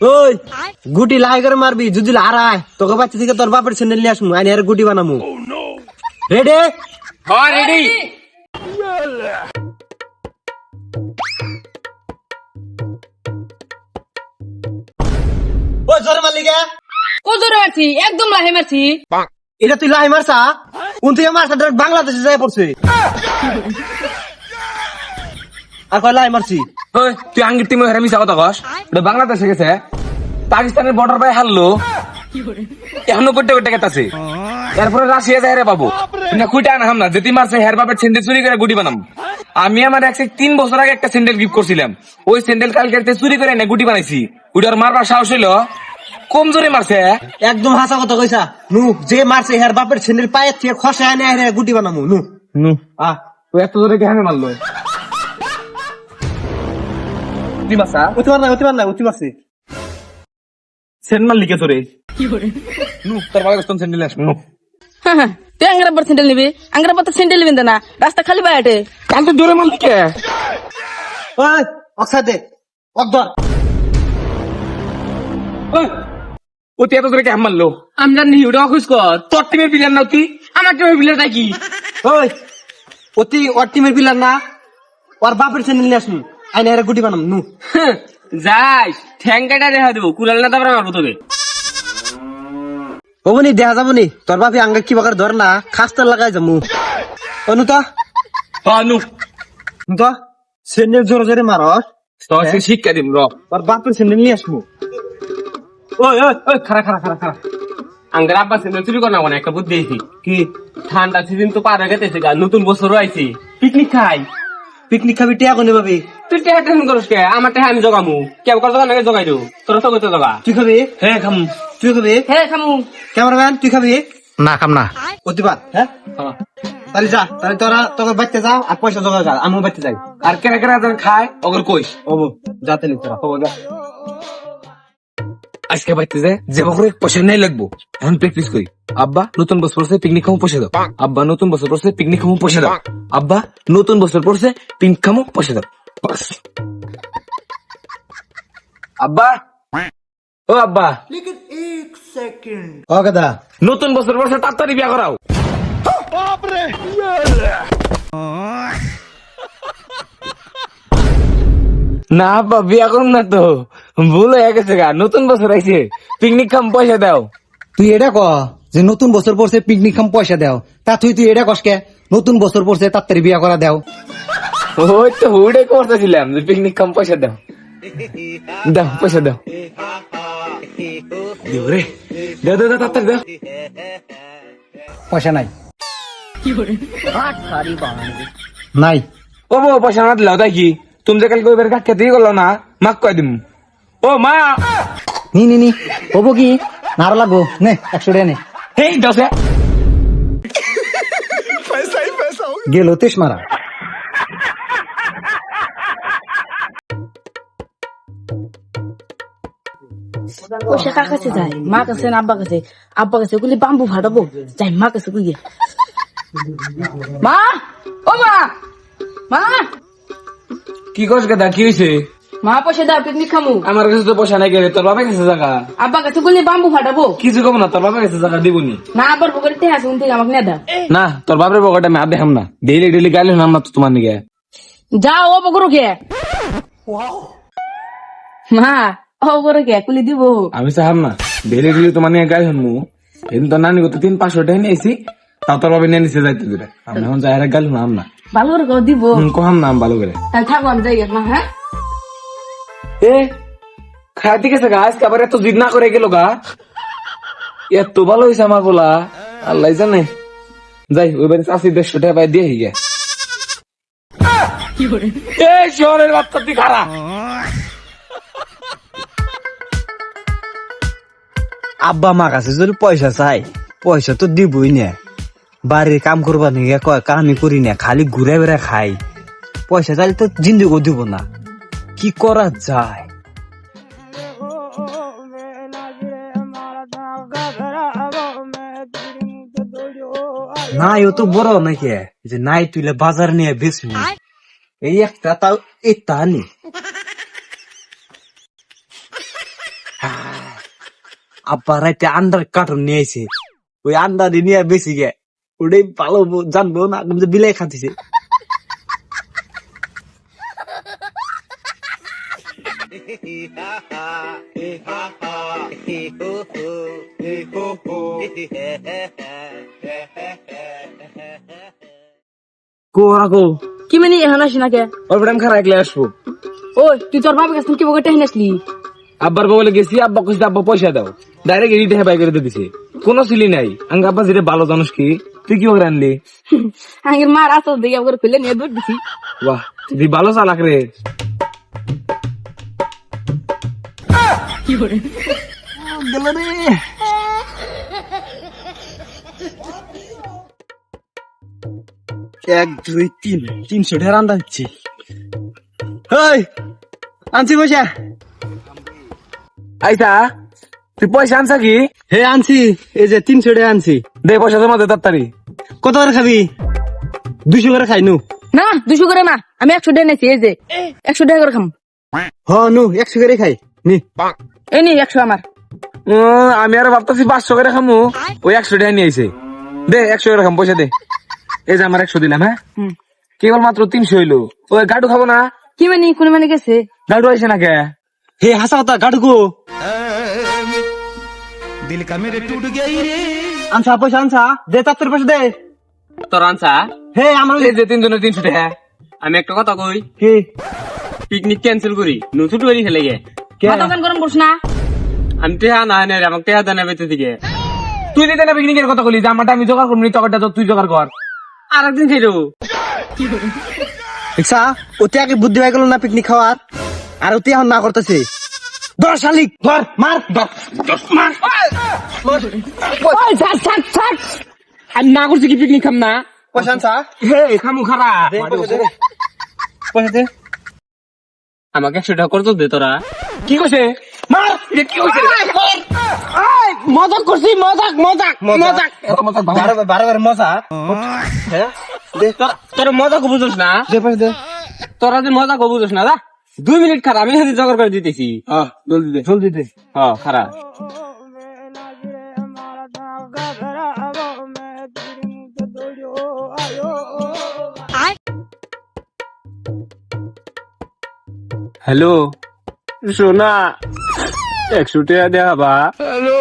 ওই গুটি লাই করে মারবি যদি হারায় তোকে বাচ্চা থেকে তোর বাপের স্যান্ডেল নিয়ে আসব আইনি আর গুটি বানামু। রেডি হ্যাঁ রেডি ওই জোরে মারলি কে? কত জোরে মারছি? একদম লাহে মারছি। এটা তুই লাই মারছা? কোন থেকে মারছা? ডাইরেক্ট বাংলাদেশে যাই পড়ছে। আর কয় লাই মারছি? ওই তুই আঙ্গির টিমে হেরে মিশা কথা কস? ওটা বাংলাদেশে গেছে। পাকিস্তানের বর্ডার পায় হারলো। এখনও করতে করতে গেতাছে। এরপরে রাশিয়া যায় রে বাবু। না কুইটা আনহাম না। যেটি মারছে হের বাপের স্যান্ডেল চুরি করে গুটি বানাম। আমি আমার এক তিন বছর আগে একটা স্যান্ডেল গিফট করছিলাম। ওই স্যান্ডেল কালকে চুরি করে না গুটি বানাইছি। ওইটার মারবার সাহস হইল। কম জোরে মারছে। একদম হাসা কথা কইছা। নু যে মারছে হের বাপের স্যান্ডেল পায়ের থেকে খসে আনে গুটি বানামু। নু। নু। আ তুই এত জোরে কেন মারলো? তুই মাসা উঠি মার না উঠি মার না উঠি মারছি সেন্ড মারলি কে তোরে নু তোর বাবা কষ্ট স্যান্ডেল আস নু। হ্যাঁ হ্যাঁ তুই আঙ্গারা পর স্যান্ডেল নিবি। আঙ্গারা পর স্যান্ডেল নিবি না রাস্তা খালি বাইরে কাল তো জোরে ওই অক্সা দে অকদর ও তুই এত জোরে কে মারলো? আমরা নি ওটা অখুশ কর। তোর টিমের প্লেয়ার নাও তুই। আমার টিমের প্লেয়ার নাকি? ওই অতি ওর টিমের পিলার না ওর বাপের স্যান্ডেল নিয়ে আসব। আইনি হেরে গুটি বানাম নু। যাই ঠ্যাঙ্কাটা দেখা দেবো কুলাল না তারপরে মারবো তোকে। হবনি দেখা যাবনি? তোর বাপে আঙ্গা কি বাকার ধর না খাস্তার লাগাই যামু অনু তো হ্যাঁ নু। নু তো স্যান্ডেল জোরে জোরে মারস তো সে শিক্ষা দিম র। ওর বাপের স্যান্ডেল নিয়ে আসব। ওই ওই ওই খারা খারা খারা খারা আঙ্গার আব্বা সেন্টার চুরি কর মানে একটা বুদ্ধি কি ঠান্ডা সিজন তো পার হয়ে গেছে গা নতুন বছর আইছি। পিকনিক খাই। পিকনিক খাবি টিয়া কোনে পাবি? তুই টিয়া টেনশন করিস কে? আমার টিয়া আমি জগামু। কে কর জগা নাকি জগাই দেবো তোর তো কইতে জগা। তুই খাবি? হ্যাঁ খামু। তুই খাবি? হ্যাঁ খামু। ক্যামেরাম্যান তুই খাবি? না খাম না। অতিবাদ হ্যাঁ। তাহলে যা তাহলে তোরা তোকে বাচ্চা যা আর পয়সা জোগাড় যা আমিও বাচ্চা যাই। আর কেনা কেনা যেন খায়? অগর কইস। ও যাতে নি তোরা ও যা। আজকে বাইতে যে যে বকরে পয়সা নেই লাগবো এখন প্র্যাকটিস করি। আব্বা নতুন বছর পড়ছে পিকনিক খামু পয়সা দাও। আব্বা নতুন বছর পড়ছে পিকনিক খামু পয়সা দাও। আব্বা নতুন বছর পড়ছে পিকনিক খামু পয়সা দাও। বাস। আব্বা। ও আব্বা। ও গাদা নতুন বছর পড়ছে তাড়াতাড়ি বিয়া করাও। না আব্বা বিয়া করুন না তো। ভুল হয়ে গেছে গা নতুন বছর আইছে পিকনিক খাম পয়সা দাও। তুই এটা ক যে নতুন বছর পড়ছে পিকনিক খাম পয়সা দাও। তা তুই তুই এটা কসকে নতুন বছর পড়ছে তাড়াতাড়ি বিয়া করা দাও। ওই তো হুড়ে করতেছিলাম যে পিকনিক খাম পয়সা দাও। দাও পয়সা দাও। দেও রে। দাও দাও তাড়াতাড়ি দাও। পয়সা নাই। নাই। ও পয়সা না দিলাও তাই কি? তুমি যে কালকে ওইবার কাকে দিয়ে করল না মাক কয় দিম। ও মা! নি নি নি হব কি? নাড়া লাগবো। নে একশো টাকা নে। হেই দশে। গেল তেস মারা। পয়সা কার কাছে যায়? মা কাছে না আব্বা কাছে? আব্বা কাছে গুলি বাম্বু ফাটাবো যাই মা কাছে গুলি মা! ও মা! মা! কি করছ গেদা কি হয়েছে মা পয়সা দাও পিকনিক খামু। আমার কাছে তো পয়সা নাই গেলে তোর বাবার কাছে জায়গা আব্বা কাছে গুলি বাম্বু ফাটাবো। কিছু কম না তোর বাবার কাছে জায়গা দিবনি না। আব্বার পকেটে আছে উন আমাকে না দাও। না তোর বাপের পকেটে আমি আর দেখাম না। ডেইলি ডেইলি গালি নাম না তো তোমার নিকে যাও ও বকরো কে মা ও বকরো কে কুলি দিব। আমি চাহাম না। ডেইলি ডেইলি তোমার নিয়ে গাই হনমু কিন্তু তো নানি কত তিন পাঁচশো টাকা নিয়েছি তাও তোর বাবা নিয়ে নিচে যাইতে আমি এখন যাই গাইল নাম না। ভালো করে কও দিব। কহাম নাম ভালো করে। থাকো আমি যাই মা হ্যাঁ? এ খাইতে গেছে গা আজকে আবার এত জিদ না করে গেল গা। এত ভালো হয়েছে আমার বলা আল্লাহ জানে। যাই ওই বাড়ি চাষি দেড়শো টাকা পাই দিয়ে গে এই শহরের বাচ্চা তুই খারা। আব্বা মা কাছে যদি পয়সা চাই পয়সা তো দিবই না। বাড়ির কাম করবা নিয়ে কামই করি না, খালি ঘুরে বেড়ে খাই। পয়সা চাইলে তো জিন্দিগো দিব না। কি করা যায়? নাই, ও তো বড় নাকি? যে নাই তুইলে বাজার নিয়ে বেশি এই একটা তাও এটা নি। আব্বা রাইতে আন্ডার কার্টুন নিয়ে আইছে। ওই আন্ডার নিয়ে বেশি গে। ওটাই ভালো জানব না যে বিলাই খাতিছে কো মানে এখন আসি না কে ওর বেটা আমি খারাপ একলে আসব। ওই তুই তোর বাবার কাছে কি বকে টেনে আসলি আব্বার বলে গেছি আব্বা কইছে আব্বা পয়সা দাও। ডাইরেক্ট এডিটে হেবাই করে দিছে। কোনো সিলি নাই। আঙ্গ আব্বা যেটা ভালো জানোস কি? তুই কি করে আনলি আগের মার আসো দেখে করে ফেলে নিয়ে দৌড় দিছি বাহ তুই ভালো চালাক রে এক দুই তিন তিনশো টাকা রান্না হচ্ছে হেই আনছি পয়সা আইতা তুই পয়সা আনছা কি? হে আনছি। এই যে তিনশো টাকা আনছি। দে পয়সা জমা দে তাড়াতাড়ি। কত করে খাবি? দুশো করে খাই নু। না দুশো করে না। আমি একশো টাকা নিয়েছি এই যে। একশো টাকা করে খাম। হ নু একশো করে খাই। নি। এই নি একশো আমার। উম, আমি আর ভাবতেছি পাঁচশো করে খামু। ওই একশো টাকা নিয়ে আইছে। দে একশো করে খাম পয়সা দে। এই যে আমার একশো দিলাম হ্যাঁ। কেবল মাত্র তিনশো হইল। ওই গাডু খাব না? কি মানে কোন মানে গেছে? গাডু আইসে না কে হে হাসা কথা গাড়ুকো আনসা পয়সা আনসা দে তাত্তর পয়সা দে। তোর আনসা হে আমার যে তিনজনের তিনশো টাকা। আমি একটা কথা কই? কি? পিকনিক ক্যান্সেল করি। নতুন তৈরি খেলে গে। কে? মাথা কান গরম করছ না। আমি টেহা না নে আমাকে টেহা দেনা বেঁচে দিকে তুই দিতে না পিকনিকের কথা বলি যে আমারটা আমি জোগাড় করবি তখনটা তুই জোগাড় কর। আর একদিন খাইলো দেখছা ওতে আগে বুদ্ধি হয়ে গেল না পিকনিক খাওয়ার। আর ওতে এখন না করতেছে। ধর শালিক ধর মার। ছাড়। আমি না করছি কি পিকনিক খাম না? পয়সা আনসা হে খামু খারা। দে পয়সা দে পয়সা দে। আমাকে একশো টাকা করতো দে তোরা। কি কইছে? মার কি কইছে? মজাক করছি মজাক মজাক মজাক। এত মজাক হ্যাঁ? তোরা মজা কো বুঝোস না। দে পয়সা দে। তোরা যে মজা কো বুঝোস না দা দুই মিনিট খারাপ আমি হাতে জোগাড় করে দিতেছি। আহ, জলদি দে। জলদি দে। হ্যাঁ খারাপ। হ্যালো? সোনা একশো টাকা দেয়া বা হ্যালো?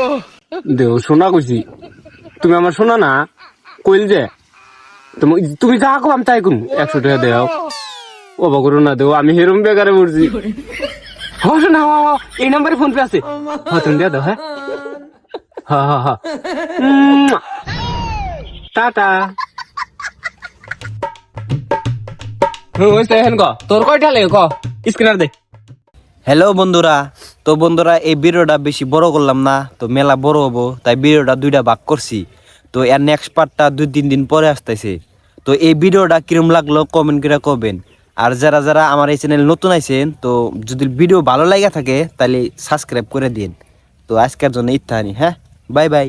দেও সোনা কইছি। তুমি আমার সোনা না? কইল যে? তুমি তুমি যা কো আমি তাই কম একশো টাকা দেও ও বকরো না দেও আমি হেরম বেকারে পড়ছি হ শোনা হ, হ, এই নাম্বারে ফোন পে আছে। হ্যাঁ তুমি দিয়ে দাও হ্যাঁ? হ্যাঁ হ্যাঁ হ্যাঁ টাটা। হ্যালো বন্ধুরা। তো বন্ধুরা এই ভিডিওটা বেশি বড় করলাম না তো মেলা বড় হব তাই ভিডিওটা দুইটা ভাগ করছি। তো এর নেক্সট পার্টটা দুই তিন দিন পরে আসতেছে। তো এই ভিডিওটা কিরম লাগল কমেন্ট করে করবেন আর যারা যারা আমার এই চ্যানেল নতুন আইছেন, তো যদি ভিডিও ভালো লাগা থাকে তাহলে সাবস্ক্রাইব করে দিন। তো আজকের জন্য ইত্যাদি হ্যাঁ? Bye bye